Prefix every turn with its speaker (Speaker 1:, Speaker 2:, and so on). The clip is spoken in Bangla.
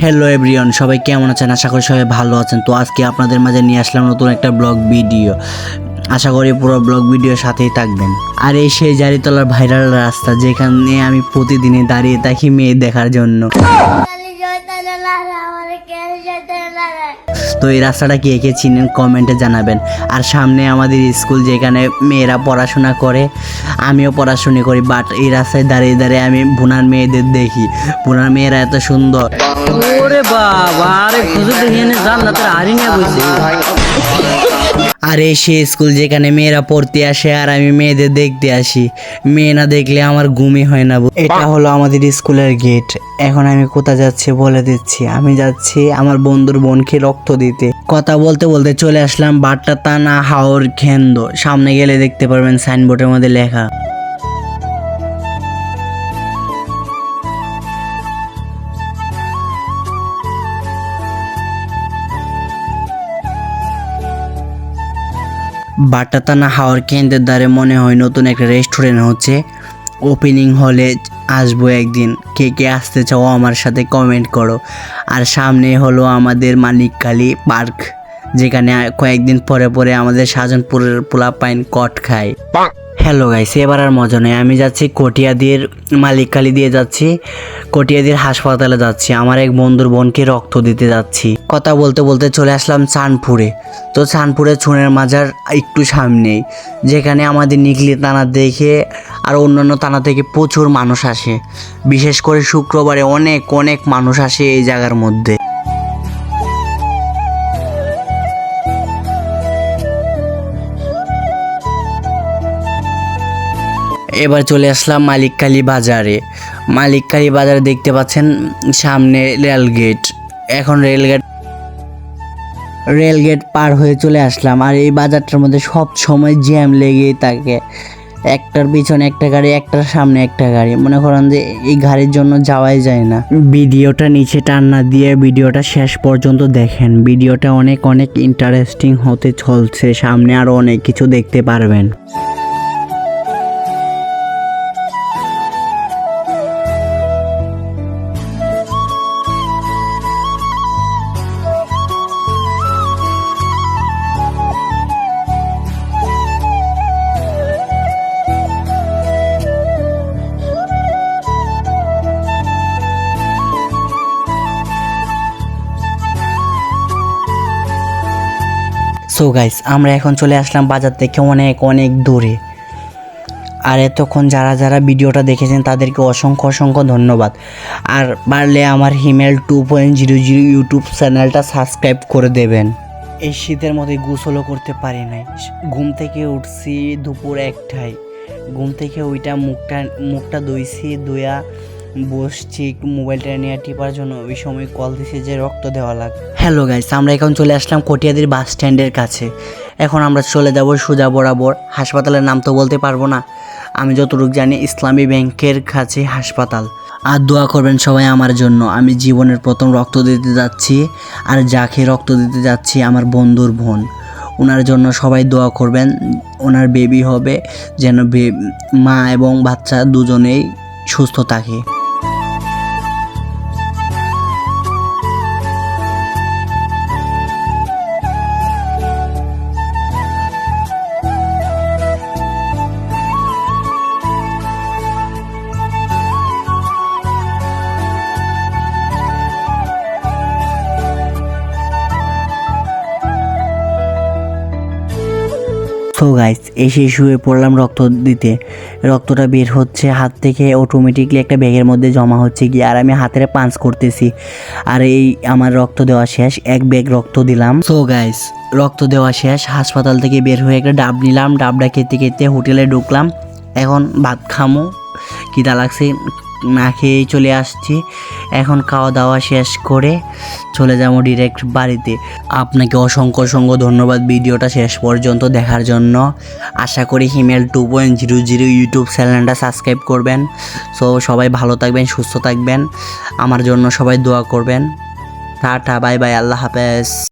Speaker 1: হ্যালো এভরিওয়ান সবাই কেমন আছেন? আশা করি সবাই ভালো আছেন। তো আজকে আপনাদের মাঝে নিয়ে আসলাম নতুন একটা ব্লগ ভিডিও। আশা করি পুরো ব্লগ ভিডিওর সাথেই থাকবেন। আর এই সেই জারিতলার ভাইরাল রাস্তা যেখানে আমি প্রতিদিনই দাঁড়িয়ে থাকি মেয়ে দেখার জন্য। তো এই রাস্তাটা কে কে চিনেন কমেন্টে জানাবেন। আর সামনে আমাদের স্কুল যেখানে মেয়েরা পড়াশোনা করে, আমিও পড়াশোনা করি বাট এই রাস্তায় দাঁড়িয়ে দাঁড়িয়ে আমি বোনার মেয়েদের দেখি। বোনার মেয়েরা এত সুন্দর।
Speaker 2: বাবা, আরে খুঁজে নিয়ে
Speaker 1: আর সে স্কুল যেখানে মেয়েরা পড়তে আসে, আর আমি মেয়েদের দেখতে আসি। মেয়ে না দেখলে আমার ঘুমই হয় না এটা হলো আমাদের স্কুলের গেট এখন আমি কোথা যাচ্ছি বলে দিচ্ছি। আমি যাচ্ছি আমার বন্ধুর বোনকে রক্ত দিতে। কথা বলতে বলতে চলে আসলাম বাট্টা তানা হাওর খেন্দ। সামনে গেলে দেখতে পারবেন সাইনবোর্ডের মধ্যে লেখা। বাটাতানা হাওয়ার কেন্দ্রের দ্বারে মনে হয় নতুন একটা রেস্টুরেন্ট হচ্ছে। ওপেনিং হলে আসব একদিন। কে কে আসতে চাও আমার সাথে কমেন্ট করো। আর সামনে হলো আমাদের মানিককালী পার্ক, যেখানে কয়েকদিন পরে পরে আমাদের সাজনপুরের পোলাপাইন কট খায়। হ্যালো গাইস এবার আর মজা নেই। আমি যাচ্ছি কটিয়াদির মালিককালি দিয়ে যাচ্ছি। কটিয়াদির হাসপাতালে যাচ্ছি। আমার এক বন্ধুর বোনকে রক্ত দিতে যাচ্ছি। কথা বলতে বলতে চলে আসলাম চানপুরে তো চানপুরে ছুনের মাজার একটু সামনেই। যেখানে আমাদের নিকলি থানা দেখে আর অন্যান্য থানা থেকে প্রচুর মানুষ আসে। বিশেষ করে শুক্রবারে অনেক অনেক মানুষ আসে এই জায়গার মধ্যে। এবার চলে আসলাম মালিককালী বাজারে। মালিককালী বাজারে দেখতে পাচ্ছেন সামনে রেলগেট। এখন রেলগেট রেলগেট পার হয়ে চলে আসলাম। আর এই বাজারটার মধ্যে সব সময় জ্যাম লেগেই থাকে। একটার পিছনে একটা গাড়ি, একটার সামনে একটা গাড়ি। মনে করেন যে এই গাড়ির জন্য যাওয়াই যায় না। ভিডিওটা নিচে টান না দিয়ে ভিডিওটা শেষ পর্যন্ত দেখেন। ভিডিওটা অনেক অনেক ইন্টারেস্টিং হতে চলছে। সামনে আরও অনেক কিছু দেখতে পারবেন। সো গাইস, আমরা এখন চলে আসলাম বাজার থেকে অনেক অনেক দূরে। আর এতক্ষণ যারা যারা ভিডিওটা দেখেছেন, তাদেরকে অসংখ্য অসংখ্য ধন্যবাদ। আর পারলে আমার Himel two point zero zero YouTube চ্যানেলটা সাবস্ক্রাইব করে দেবেন। এই শীতের মধ্যে গোসলও করতে পারি নাই। ঘুম থেকে উঠছি দুপুর একটায়। ঘুম থেকে ওইটা মুখটা মুখটা ধুইছি ধুয়া বসছি একটু মোবাইলটা নিয়ে টিপার জন্য। ওই সময় কল দিছে যে রক্ত দেওয়া লাগ। হ্যালো গাইস আমরা এখন চলে আসলাম কটিয়াদির বাস স্ট্যান্ডের কাছে। এখন আমরা চলে যাব সোজা বরাবর। হাসপাতালের নাম তো বলতে পারব না। আমি যতটুকু জানি ইসলামী ব্যাংকের কাছে হাসপাতাল। আর দোয়া করবেন সবাই আমার জন্য। আমি জীবনের প্রথম রক্ত দিতে যাচ্ছি। আর যাকে রক্ত দিতে যাচ্ছি, আমার বন্ধুর বোন। ওনার জন্য সবাই দোয়া করবেন। ওনার বেবি হবে, যেন মা এবং বাচ্চা দুজনেই সুস্থ থাকে। সো গাইস এসে শুয়ে পড়লাম রক্ত দিতে। রক্তটা বের হচ্ছে হাত থেকে অটোমেটিকলি একটা ব্যাগের মধ্যে জমা হচ্ছে গিয়ে, আর আমি হাতের পাঞ্চ করতেছি। আর এই আমার রক্ত দেওয়া শেষ, এক ব্যাগ রক্ত দিলাম। সো গাইস রক্ত দেওয়া শেষ, হাসপাতাল থেকে বের হয়ে একটা ডাব নিলাম। ডাবটা খেতে খেতে হোটেলে ঢুকলাম। এখন ভাত খামো, কী খিদা লাগছে? না খেয়েই চলে আসছি। এখন খাওয়া দাওয়া শেষ করে চলে যাব ডিরেক্ট বাড়িতে। আপনাকে অসংখ্য অসংখ্য ধন্যবাদ ভিডিওটা শেষ পর্যন্ত দেখার জন্য। আশা করি Himel two point zero zero YouTube চ্যানেলটা সাবস্ক্রাইব করবেন। সো সবাই ভালো থাকবেন, সুস্থ থাকবেন। আমার জন্য সবাই দোয়া করবেন। টাটা, বাই বাই, আল্লাহ হাফেজ।